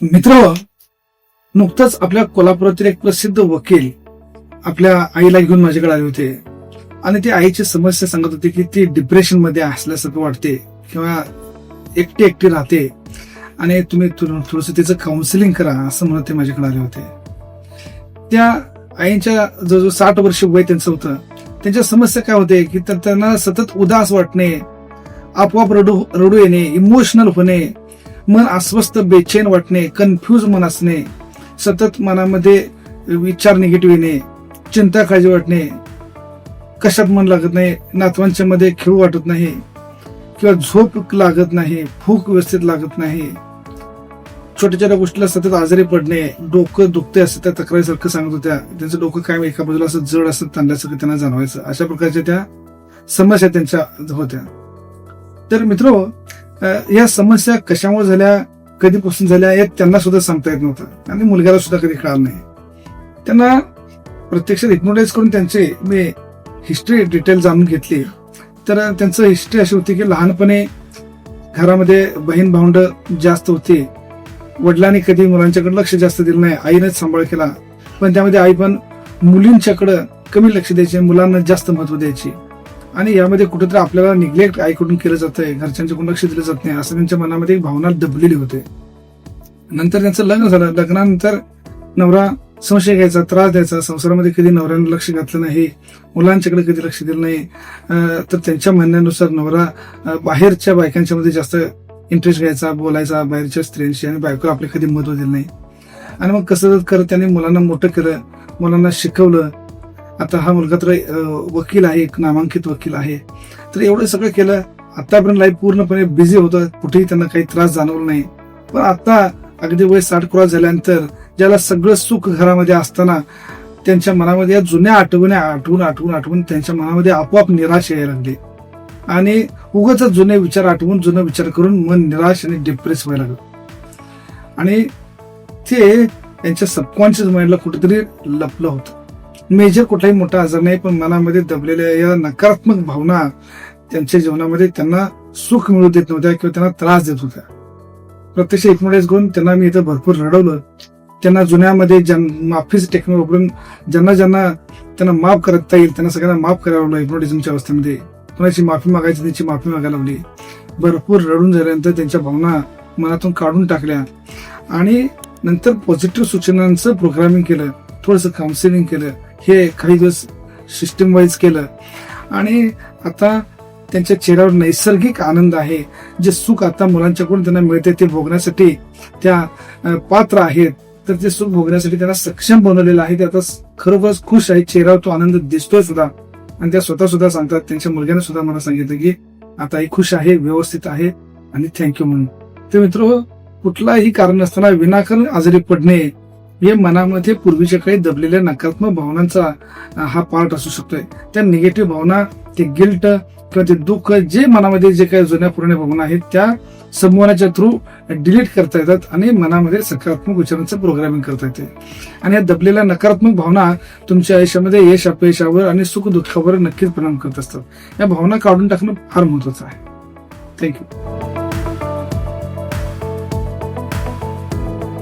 मित्र नुकतंच आपल्या कोल्हापुरातील एक प्रसिद्ध वकील आपल्या आईला घेऊन माझ्याकडे आले होते. आणि ती आईची समस्या सांगत होती की ती डिप्रेशनमध्ये असल्यासारखं वाटते किंवा एकटी एकटी राहते आणि तुम्ही थोडस तिचं काउन्सिलिंग करा असं म्हणत ते माझ्याकडे आले होते. त्या आईच्या जवळजवळ साठ वर्ष वय त्यांचं होतं. त्यांच्या समस्या काय होते की त्यांना सतत उदास वाटणे आपोआप रडू रडू येणे इमोशनल होणे मन अस्वस्थ बेचैन वाटणे कन्फ्यूज मन असणे सतत मनामध्ये विचार निगेटिव्ह येणे चिंता काळजी वाटणे कशात मन लागत नाही नातवांच्या मध्ये खेळ वाटत नाही किंवा झोप लागत नाही भूक व्यवस्थित लागत नाही छोट्या छोट्या गोष्टीला सतत आजारी पडणे डोकं दुखते असं त्या तक्रारीसारखं सांगत होत्या. त्यांचं डोकं काय एका बाजूला असं जड असं ताणल्यासारखं त्यांना जाणवायचं. अशा प्रकारच्या त्या समस्या त्यांच्या होत्या. तर मित्र या समस्या कशामुळे झाल्या कधीपासून झाल्या हे त्यांना सुद्धा सांगता येत नव्हतं. आणि मुलग्याला सुद्धा कधी कळालं नाही. त्यांना प्रत्यक्षात हिप्नोटाईज करून त्यांचे मी हिस्ट्री डिटेल जाणून घेतली. तर त्यांचं हिस्ट्री अशी होती की लहानपणी घरामध्ये बहीण भावंड जास्त होती. वडिलांनी कधी मुलांच्याकडे लक्ष जास्त दिलं नाही. आईनेच सांभाळ केला. पण त्यामध्ये आई पण मुलींच्याकडं कमी लक्ष द्यायची मुलांना जास्त महत्त्व द्यायची. आणि यामध्ये कुठेतरी आपल्याला निग्लेक्ट आईकडून केलं जात आहे घरच्यांच्याकडून लक्ष दिलं जात नाही असं त्यांच्या मनामध्ये एक भावना दबलेली होते. नंतर त्यांचं लग्न झालं. लग्नानंतर नवरा संशय घ्यायचा त्रास द्यायचा. संसारामध्ये कधी नवऱ्यानं लक्ष घातलं नाही मुलांच्याकडे कधी लक्ष दिलं नाही तर त्यांच्या म्हणण्यानुसार नवरा बाहेरच्या बायकांच्या मध्ये जास्त इंटरेस्ट घ्यायचा बोलायचा बाहेरच्या स्त्रियांशी आणि बायको आपले कधी महत्त्व दिलं नाही. आणि मग कसं करत त्याने मुलांना मोठं केलं मुलांना शिकवलं आता हा मुलगा तर वकील आहे एक नामांकित वकील आहे. तर एवढं सगळं केलं आतापर्यंत लाईफ पूर्णपणे बिझी होतं. कुठेही त्यांना काही त्रास जाणवला नाही. पण आता अगदी वय साठ क्रॉस झाल्यानंतर ज्याला सगळं सुख घरामध्ये असताना त्यांच्या मनामध्ये या जुन्या आठवणी आठवून आठवून आठवून त्यांच्या मनामध्ये आपोआप निराश यायला लागली. आणि उगाच जुने विचार आठवून जुने विचार करून मन निराश आणि डिप्रेस व्हायला लागलं. आणि ते त्यांच्या सबकॉन्शियस माइंडला कुठेतरी लपलं होतं. मेजर कुठलाही मोठा आजार नाही पण मनामध्ये दबलेल्या या नकारात्मक भावना त्यांच्या जीवनामध्ये त्यांना सुख मिळू देत नव्हत्या किंवा त्यांना त्रास देत होत्या. प्रत्यक्ष एकमोडेच घेऊन त्यांना मी इथं भरपूर रडवलं. त्यांना जुन्यामध्ये ज्यां माफीच टेक्निक वापरून ज्यांना ज्यांना त्यांना माफ करता येईल त्यांना सगळ्यांना माफ करायला लावलं हिप्नोटिझमच्या अवस्थेमध्ये. कोणाची माफी मागायची त्यांची माफी मागायला लावली भरपूर रडून झाल्यानंतर त्यांच्या भावना मनातून काढून टाकल्या. आणि नंतर पॉझिटिव्ह सूचनांचं प्रोग्रामिंग केलं. थोडंसं काउन्सिलिंग केलं. हे काही दिवस सिस्टम वाईज केलं. आणि आता त्यांच्या चेहऱ्यावर नैसर्गिक आनंद आहे. जे सुख आता मुलांच्याकडून त्यांना मिळते ते भोगण्यासाठी त्या पात्र आहेत. तर ते सुख भोगण्यासाठी त्यांना सक्षम बनवलेलं आहे. ते आता खरोखरच खुश आहे. चेहऱ्यावर तो आनंद दिसतोय सुद्धा. आणि त्या स्वतः सुद्धा सांगतात. त्यांच्या मुलग्याने सुद्धा मला सांगितलं की आता आई खुश आहे व्यवस्थित आहे आणि थँक्यू म्हणून. तर मित्र कुठलाही कारण नसताना विनाकारण आजारी पडणे हे मनामध्ये पूर्वीच्या काळी दबलेल्या नकारात्मक भावनांचा हा पार्ट असू शकतोय. त्या निगेटिव्ह भावना ते गिल्ट किंवा ते दुःख जे मनामध्ये जे काही जुन्या पुराण्या भावना आहेत त्या संवादाच्या थ्रू डिलीट करता येतात आणि मनामध्ये सकारात्मक विचारांचं प्रोग्रामिंग करता येते. आणि या दबलेल्या नकारात्मक भावना तुमच्या आयुष्यामध्ये यश अपयशावर आणि सुख दुःखावर नक्कीच परिणाम करत असतात. या भावना काढून टाकणं फार महत्वाचं आहे. थँक्यू